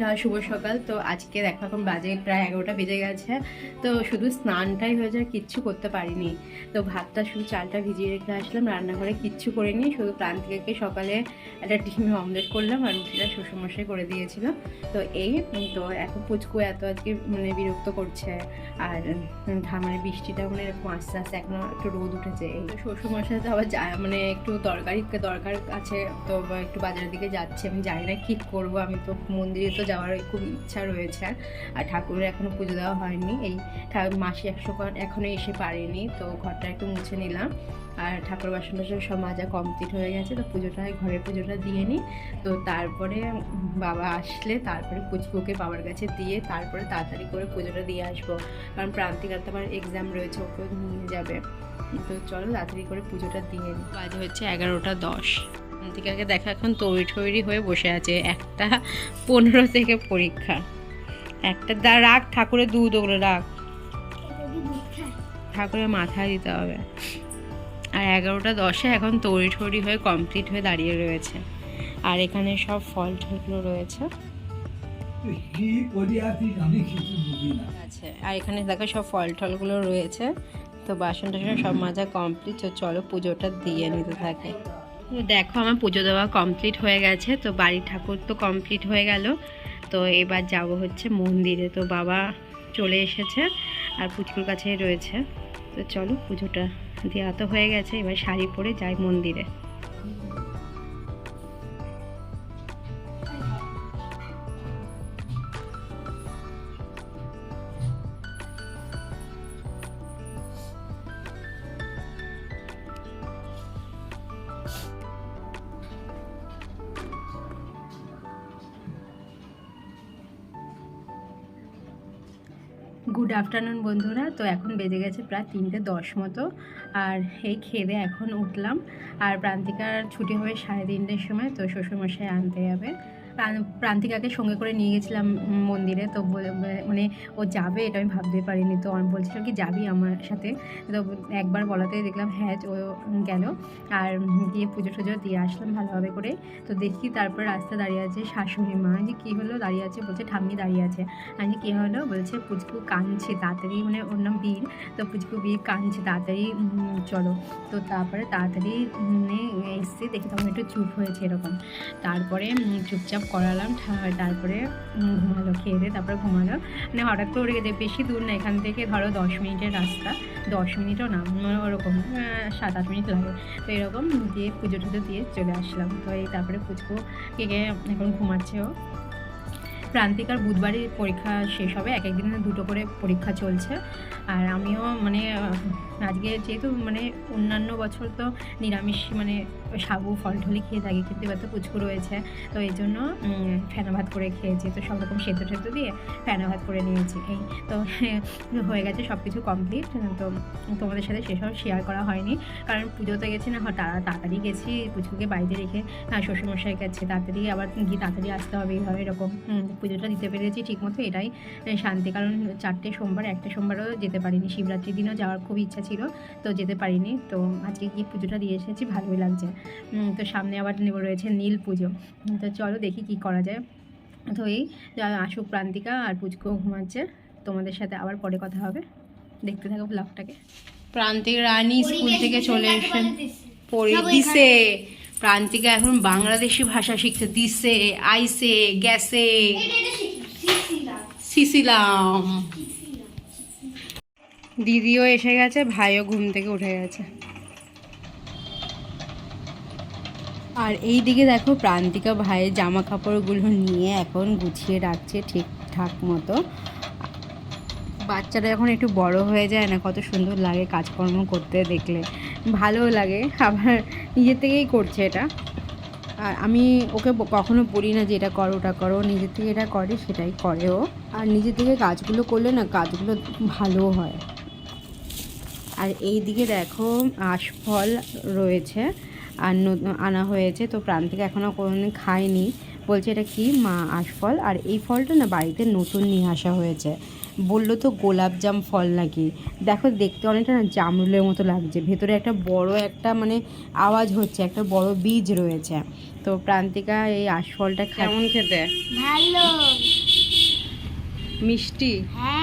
বন্ধুরা শুভ সকাল। তো আজকে দেখো এখন বাজে প্রায় এগারোটা বেজে গেছে। তো শুধু স্নানটাই হয়েছে আর কিচ্ছু করতে পারিনি। তো ভাতটা শুধু চালটা ভিজিয়ে রেখে আসলাম, রান্নাঘরে কিচ্ছু করিনি শুধু প্রান্তিকাকে সকালে একটা ডিমে অমলেট করলাম আর রুটিটা শ্বশুরমশাই করে দিয়েছিল। তো এই, তো এখন পুচকু এত আজকে মানে বিরক্ত করছে আর মানে বৃষ্টিটা মানে এরকম আস্তে আস্তে এখনও একটু রোদ উঠেছে। এই শ্বশুরমশাই তো আবার যা- মানে একটু দরকারি দরকার আছে, তো একটু বাজারের দিকে যাচ্ছে। আমি জানি না কী করব, আমি তো মন্দিরে তো যাওয়ার খুব ইচ্ছা রয়েছে। আর ঠাকুরের এখনও পুজো দেওয়া হয়নি। এই মাসি একশো এখনও এসে পারেনি, তো ঘরটা একটু মুছে নিলাম। আর ঠাকুর বাসন টাসন সব মাজা কমপ্লিট হয়ে গেছে, তো পুজোটা ঘরের পুজোটা দিয়ে নিই। তো তারপরে বাবা আসলে তারপরে পুচকুকে বাবার কাছে দিয়ে তারপরে তাড়াতাড়ি করে পুজোটা দিয়ে আসব। কারণ প্রান্তিকার তো আমার এক্সাম রয়েছে, ওকেও নিয়ে যাবে। তো চলো তাড়াতাড়ি করে পুজোটা দিয়ে নিই। বাজে হচ্ছে এগারোটা দশ। প্রান্তিকাকে দেখা এখন তৈরি তৈরি হয়ে বসে আছে। একটা পনেরো থেকে পরীক্ষা। একটা দা রাখ ঠাকুরের দুধ ওগুলো রাখ ঠাকুরের মাথায় দিতে হবে। আর এগারোটা দশে এখন তৈরি ঠড়ি হয়ে কমপ্লিট হয়ে দাঁড়িয়ে রয়েছে। আর এখানে সব ফল টলগুলো রয়েছে। আছে। আর এখানে দেখো সব ফল টলগুলো রয়েছে। তো বাসন টাসন সব মাজা কমপ্লিট চলো পুজোটা দিয়ে নিতে থাকে। দেখো, আমার পুজো দেওয়া কমপ্লিট হয়ে গেছে, তো বাড়ির ঠাকুর তো কমপ্লিট হয়ে গেল। তো এবার যাব হচ্ছে মন্দিরে, তো বাবা চলে এসেছে আর পুচকুর কাছেই রয়েছে। তো চলো পুজোটা দেওয়া তো হয়ে গেছে, এবার শাড়ি পরে যাই মন্দিরে। গুড আফটারনুন বন্ধুরা। তো এখন বেজে গেছে প্রায় তিনটে দশ মতো। আর এই খেয়ে এখন উঠলাম। আর প্রান্তিকার ছুটি হবে সাড়ে তিনটের সময়, তো শ্বশুরমশাই আনতে যাবে। প্রান্তিকাকে সঙ্গে করে নিয়ে গেছিলাম মন্দিরে। তো মানে ও যাবে এটা আমি ভাবতে পারিনি। তো আমি বলছিলাম কি, যাবি আমার সাথে? তো একবার বলাতে দেখলাম হ্যাঁ ও গেল। আর গিয়ে পুজো টুজো দিয়ে আসলাম ভালোভাবে করে। তো দেখি তারপর রাস্তা দাঁড়িয়ে আছে শাশুড়ি মা। যে, কী হলো? দাঁড়িয়ে আছে বলছে, ঠাম্মি দাঁড়িয়ে আছে। আমি কী হলো? বলছে, পুচকু কাঁদছে তাড়াতাড়ি। মানে ওর নাম বীর। তো পুচকু বীর কাঁদছে তাড়াতাড়ি চলো। তো তারপরে তাড়াতাড়ি মানে এসছে দেখি তখন একটু চুপ হয়েছে এরকম। তারপরে চুপচাপ করালাম তারপরে ঘুমালো, খেয়ে দিয়ে তারপরে ঘুমালো। মানে হঠাৎ করে গেছে বেশি দূর না, এখান থেকে ধরো দশ মিনিটের রাস্তা। দশ মিনিটও না ওরকম সাত আট মিনিট লাগে। তো এরকম দিয়ে পুজো টুজো দিয়ে চলে আসলাম। তো এই তারপরে পুচকু কে এখন ঘুমাচ্ছে ও। প্রান্তিকার বুধবারই পরীক্ষা শেষ হবে, এক একদিনে দুটো করে পরীক্ষা চলছে। আর আমিও মানে আজকে যেহেতু মানে অন্যান্য বছর তো নিরামিষ মানে সাবু ফল ঠলি খেয়ে থাকি, কিন্তু এবার তো পুচকু রয়েছে। তো এই জন্য ফেনা ভাত করে খেয়েছি। তো সব রকম সেদ্ধ টেদ্ধ দিয়ে ফেনা ভাত করে নিয়েছি। এই তো হয়ে গেছে সব কিছু কমপ্লিট তো তোমাদের সাথে সেসব শেয়ার করা হয়নি। কারণ পুজোতে গেছি না তাড়াতাড়ি গেছি পুচকুকে বাড়িতে রেখে। শ্বশুরমশাই কাছে তাড়াতাড়ি আবার গিয়ে তাড়াতাড়ি আসতে হবে এইভাবে এরকম। পুজোটা দিতে পেরেছি ঠিকমতো এটাই। শান্তি, কারণ চারটে সোমবার, একটা সোমবারও যেতে পারিনি। শিবরাত্রির দিনও যাওয়ার খুব ইচ্ছা ছিল, তো যেতে পারিনি। তো আজকে গিয়ে পুজোটা দিয়ে এসেছি, ভালোই লাগছে। তো সামনে আবার নেব রয়েছে নীল পুজো। তো চলো দেখি কি করা যায়। তো এই আসুক প্রান্তিকা আর পুচকো ঘুমাচ্ছে তোমাদের সাথে আবার পরে কথা হবে। দেখতে থাকো ব্লগটাকে। প্রান্তিক রানী স্কুল থেকে চলে এসে পড়ে দিছে। প্রান্তিকা এখন বাংলাদেশি ভাষা শিখছে দিছে আইসে গেছে। সিসিলাম দিদিও এসে গেছে ভাইও ঘুম থেকে উঠে গেছে। আর এই দিকে দেখো প্রান্তিকা ভাইয়ের জামা কাপড়গুলো নিয়ে এখন গুছিয়ে রাখছে ঠিকঠাক মতো। বাচ্চারা যখন একটু বড় হয়ে যায় না, কত সুন্দর লাগে কাজকর্ম করতে দেখলে। ভালো লাগে, আবার নিজের থেকেই করছে এটা। আর আমি ওকে কখনো বলি না যে এটা করো, ওটা করো নিজের থেকে এটা করে, সেটাই করে ও। আর নিজের থেকে কাজগুলো করলে না কাজগুলো ভালো হয়। আর এই দিকে দেখো আশফল রয়েছে। আনা হয়েছে তো প্রান্তিক এখনও কোনোদিন খায়নি বলছে এটা কি? মা আশফল আর এই ফলটা না বাড়িতে নতুন নিয়ে আসা হয়েছে। বলল তো গোলাপ জাম ফল নাকি? দেখো দেখতে অনেকটা না জামরুলের মতো লাগছে। ভেতরে একটা বড় একটা মানে আওয়াজ হচ্ছে একটা বড় বীজ রয়েছে। তো প্রান্তিকা এই আশফলটা কেমন খেতে? ভালো। মিষ্টি? হ্যাঁ